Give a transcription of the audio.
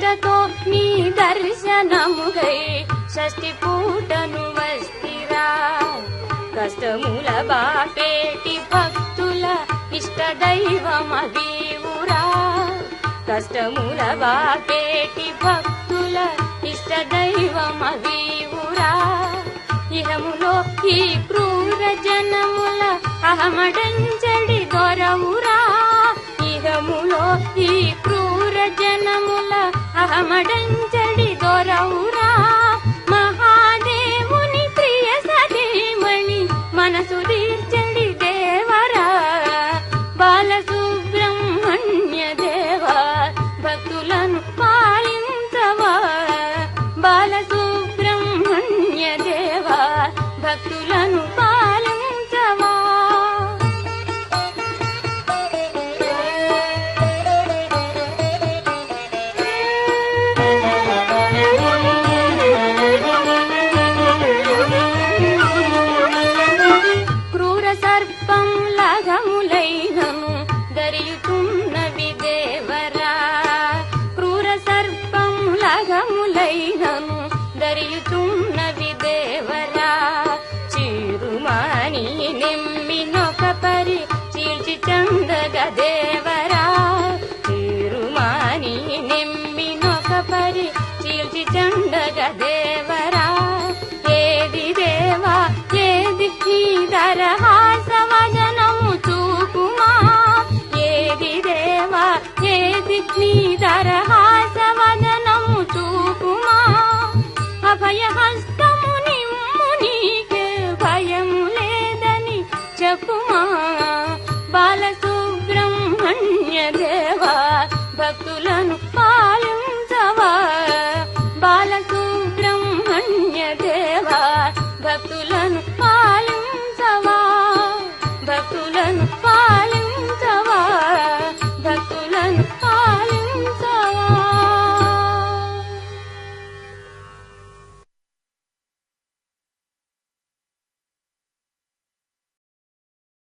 నిష్టతో నీ దర్శనముగై షష్టి పూటను వస్తిరా. కష్టముల బాపేటి భక్తుల ఇష్ట దైవమదీవురా కష్టముల బాపేటి భక్తుల ఇష్ట దైవమదీవురా ఇహములో ఈ క్రూర జనముల అహమడంచడి దొరవురా. मड चडि दे वरा रु निम्मि परि चन्द భక్తులను పాలించవా? బాలసుబ్రహ్మణ్య దేవా భక్తుల